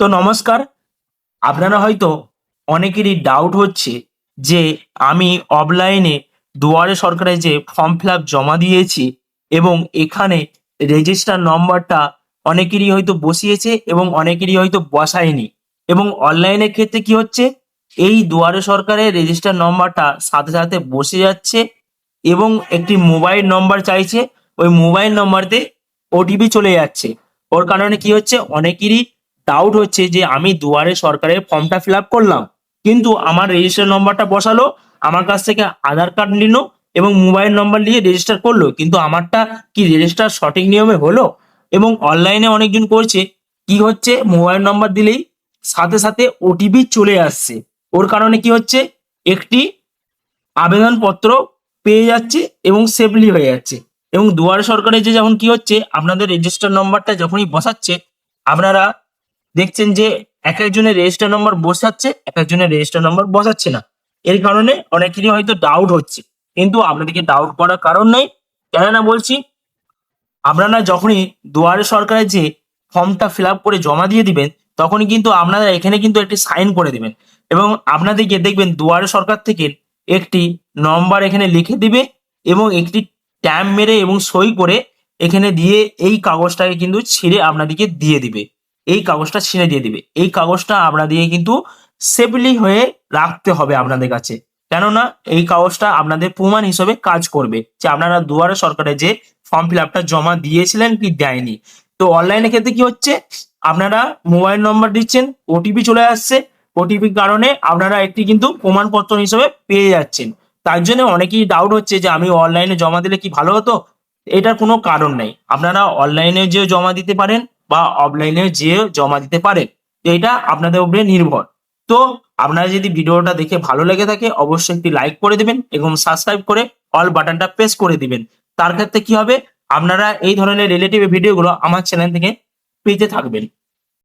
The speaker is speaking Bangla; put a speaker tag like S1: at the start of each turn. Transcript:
S1: তো নমস্কার। আপনারা হয়তো অনেকেরই ডাউট হচ্ছে যে আমি অফলাইনে দুয়ারে সরকারে যে ফর্ম ফিল জমা দিয়েছি এবং এখানে রেজিস্টার নম্বরটা অনেকেরই হয়তো বসিয়েছে এবং অনেকেরই হয়তো বসায়নি। এবং অনলাইনের ক্ষেত্রে কি হচ্ছে? এই দুয়ারে সরকারের রেজিস্টার নম্বরটা সাথে সাথে বসে যাচ্ছে এবং একটি মোবাইল নম্বর চাইছে। ওই মোবাইল নম্বরতে ওটিপি চলে যাচ্ছে। ওর কারণে কি হচ্ছে? অনেকেরই ডাউট হচ্ছে যে আমি দুয়ারে সরকারের ফর্মটা ফিল করলাম। কিন্তু আমার রেজিস্টার নম্বরটা বসালো, আমার কাছ থেকে আধার কার্ড নিল এবং মোবাইল নম্বর নিয়ে রেজিস্টার করল। কিন্তু আমারটা কি রেজিস্টার সঠিক নিয়মে হলো? এবং অনলাইনে অনেকজন করছে, কি হচ্ছে? মোবাইল নম্বর দিলেই সাথে সাথে ওটিপি চলে আসছে। ওর কারণে কি হচ্ছে? একটি আবেদনপত্র পেয়ে যাচ্ছে এবং সেফলি হয়ে যাচ্ছে। এবং দুয়ারে সরকারের যে যখন কি হচ্ছে, আপনাদের রেজিস্টার নম্বরটা যখনই বসাচ্ছে, আপনারা দেখছেন যে এক একজনের রেজিস্টার নম্বর বসাচ্ছে, এক একজনের রেজিস্টার নম্বর বসাচ্ছে না। এর কারণে অনেকেরই হয়তো ডাউট হচ্ছে। কিন্তু আপনাদেরকে ডাউট করার কারণ নেই। কেননা বলছি, আপনারা যখনই দুয়ারে সরকারের যে ফর্মটা ফিল করে জমা দিয়ে দিবেন, তখনই কিন্তু আপনারা এখানে কিন্তু একটি সাইন করে দিবেন। এবং আপনাদেরকে দেখবেন দুয়ারে সরকার থেকে একটি নম্বর এখানে লিখে দিবে এবং একটি ট্যাম্প মেরে এবং সই করে এখানে দিয়ে এই কাগজটাকে কিন্তু ছিঁড়ে আপনাদেরকে দিয়ে দিবে। এই কাগজটা ছিঁড়ে দিয়ে দিবে। এই কাগজটা আপনাদেরকে কিন্তু সেফলি হয়ে রাখতে হবে আপনাদের কাছে। কেননা এই কাগজটা আপনাদের প্রমাণ হিসেবে কাজ করবে যে আপনারা দুয়ারে সরকারে যে ফর্ম ফিল আপটা জমা দিয়েছিলেন কি দেয়নি। তো অনলাইনের ক্ষেত্রে কি হচ্ছে? আপনারা মোবাইল নম্বর দিচ্ছেন ওটিপি চলে আসছে। ওটিপির কারণে আপনারা একটি কিন্তু প্রমাণপত্র হিসেবে পেয়ে যাচ্ছেন। তার জন্য অনেকেই ডাউট হচ্ছে যে আমি অনলাইনে জমা দিলে কি ভালো হতো? এটার কোনো কারণ নেই। আপনারা অনলাইনে যেও জমা দিতে পারেন বা অফলাইনে যেয়ে জমা দিতে পারেন। এটা আপনাদের উপরে নির্ভর। তো আপনারা যদি ভিডিওটা দেখে ভালো লেগে থাকে, অবশ্যই একটি লাইক করে দিবেন এবং সাবস্ক্রাইব করে অল বাটনটা প্রেস করে দিবেন। তার ক্ষেত্রে কি হবে? আপনারা এই ধরনের রিলেটিভ ভিডিওগুলো আমার চ্যানেল থেকে পেতে থাকবেন।